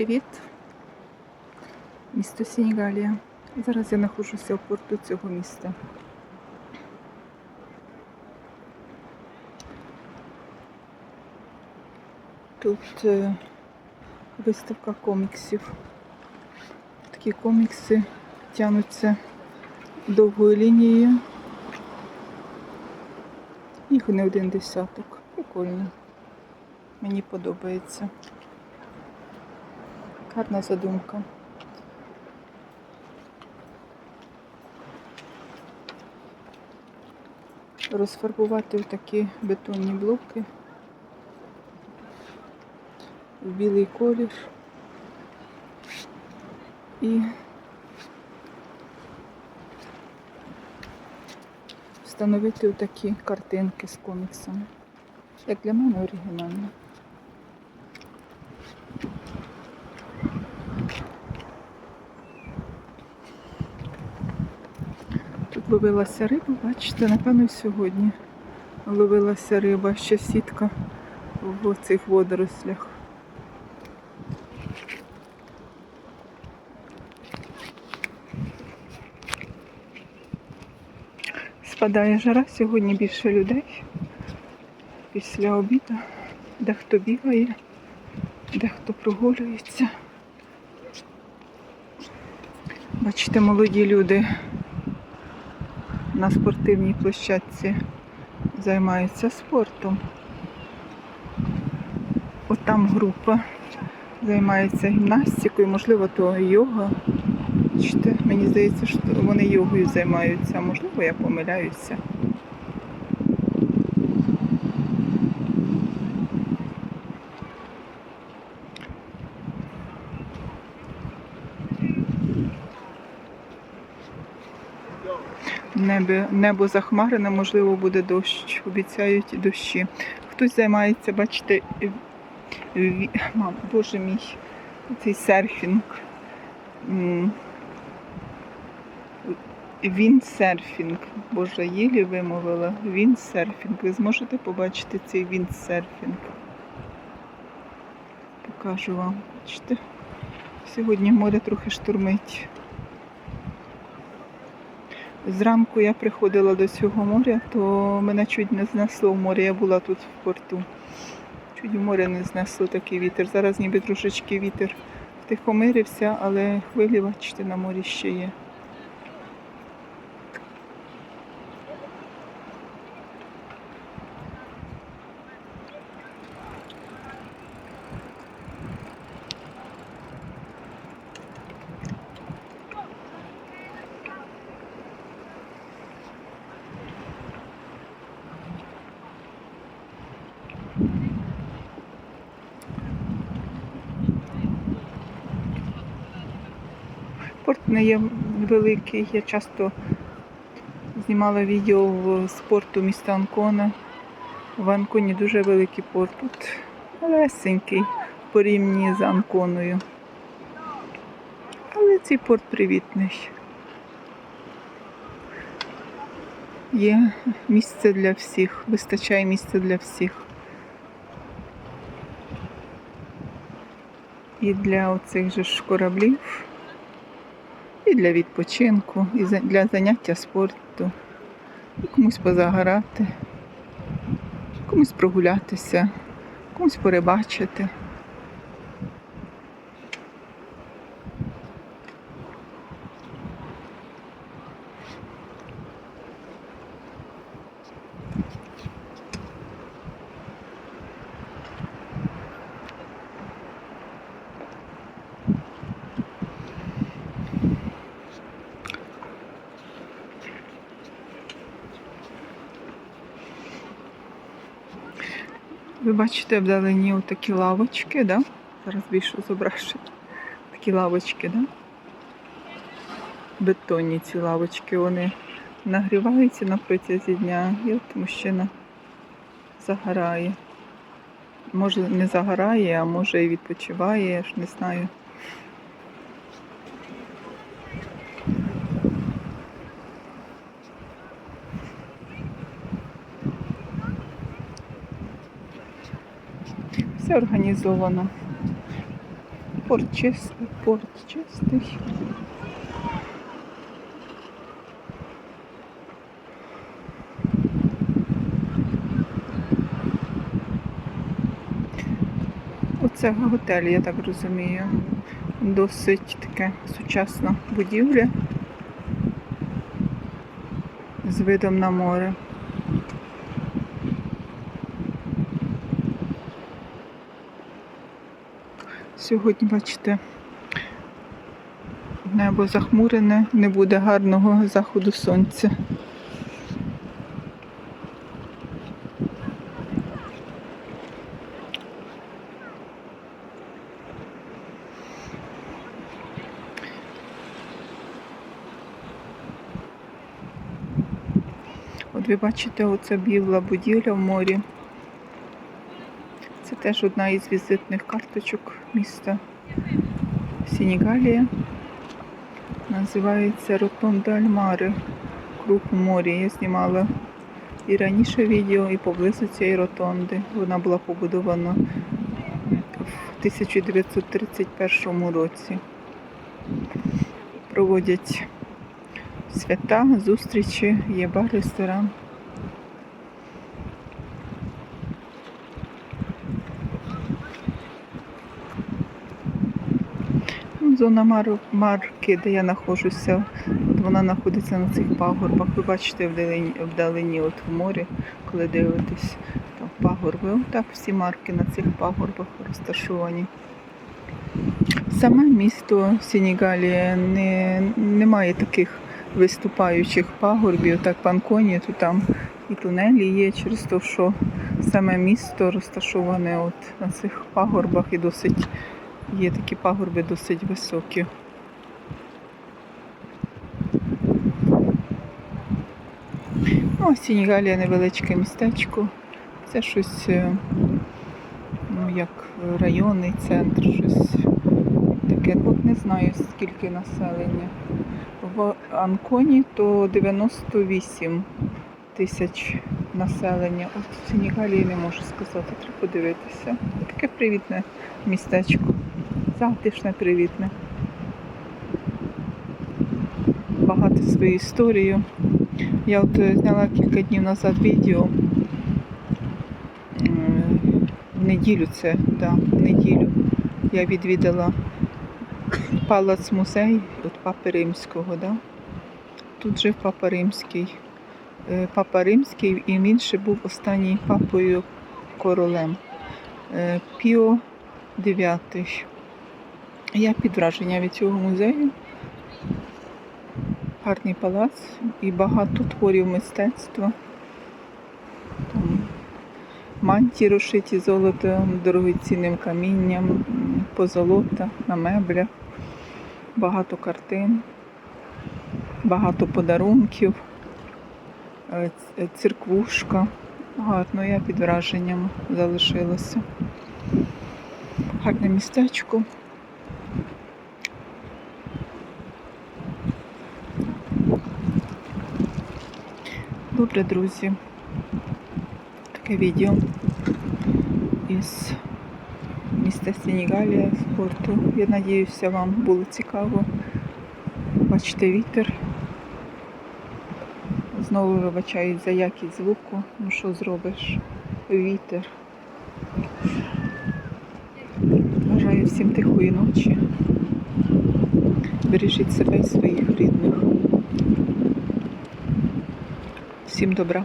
Привіт! Місто Сенігалія. Зараз я знаходжуся в порту цього міста. Тут е, виставка коміксів. Такі комікси тягнуться довгою лінією. Їх не один десяток. Прикольно. Мені подобається. Гарна задумка. Розфарбувати в такі бетонні блоки в білий колір і встановити такі картинки з коміксами. Як для мене оригінально. Ловилася риба, бачите, напевно, сьогодні ловилася риба, ще сітка в цих водорослях. Спадає жара, сьогодні більше людей. Після обіду дехто бігає, дехто прогулюється. Бачите, молоді люди на спортивній площадці займаються спортом. От там група займається гімнастикою, можливо, то йога. Мені здається, що вони йогою займаються, можливо, я помиляюся. Небо, небо захмарене, можливо, буде дощ. Обіцяють дощі. Хтось займається, бачите, ві- мам, боже мій, цей серфінг. М, Віндсерфінг. Боже, єлі вимовила. Віндсерфінг. Ви зможете побачити цей віндсерфінг. Покажу вам. Бачите? Сьогодні море трохи штурмить. Зранку я приходила до цього моря, то мене чуть не знесло в море. Я була тут в порту. Чуть в море не знесло такий вітер. Зараз ніби трошечки вітер втихомирився, але хвилі, бачите, на морі ще є. Порт не є великий. Я часто знімала відео в з порту міста Анкона. В Анконі дуже великий порт. Тут лесенький порівняно з Анконою. Але цей порт привітний. Є місце для всіх, вистачає місця для всіх. І для оцих же ж кораблів, і для відпочинку, і для заняття спорту, і комусь позагорати, комусь прогулятися, комусь порибачити. Ви бачите вдалині отакі лавочки, да? Зараз більше зображую. Такі лавочки, да? Бетонні ці лавочки, вони нагріваються на протязі дня. І от мужчина загорає. Може не загорає, а може і відпочиває, я ж не знаю. Все організовано. Порт чистий, порт чистий. Оце готель, я так розумію. Досить таке сучасна будівля з видом на море. Сьогодні, бачите, небо захмурене, не буде гарного заходу сонця. От ви бачите, оце біла будівля в морі. Теж одна із візитних карточок міста Сенігалія. Називається Ротонда Альмари. Круг у морі. Я знімала і раніше відео, і поблизу цієї ротонди. Вона була побудована в 1931 році. Проводять свята, зустрічі, є бар, ресторан. Ну, Зона марки, де я знаходжуся, от вона знаходиться на цих пагорбах. Ви бачите вдалині, вдалині от в морі, коли дивитесь, там пагорби. Отак всі марки на цих пагорбах розташовані. Саме місто Сенігалія не, не має таких виступаючих пагорбів, так панконі, то там і тунелі є через те, що саме місто розташоване от на цих пагорбах і досить є такі пагорби досить високі. Ну, а Сенігалія невеличке містечко. Це щось е, ну, як районний центр, щось таке. От не знаю скільки населення. В Анконі то 98 тисяч населення. От в Сенігалії не можу сказати, треба подивитися. Таке привітне містечко. Затишне, привітне. Багато свою історію. Я от е, зняла кілька днів назад відео. В неділю це, да, в неділю я відвідала палац музей от Папи Римського. Да? Тут жив Папа Римський. Е, Папа Римський і він ще був останній папою королем. Е, Піо IX. Я під враження від цього музею. Гарний палац і багато творів мистецтва. Там мантії розшиті золотом, дорогоцінним камінням, позолота на меблях, багато картин, багато подарунків, церквушка. Гарно, я під враженням залишилася. Гарне містечко. Добре, друзі. Таке відео із міста Сенігалія з порту. Я надіюся, вам було цікаво. Бачите вітер. Знову вибачають за якість звуку. Ну що зробиш? Вітер. Бажаю всім тихої ночі. Бережіть себе і своїх рідних. Всім добра.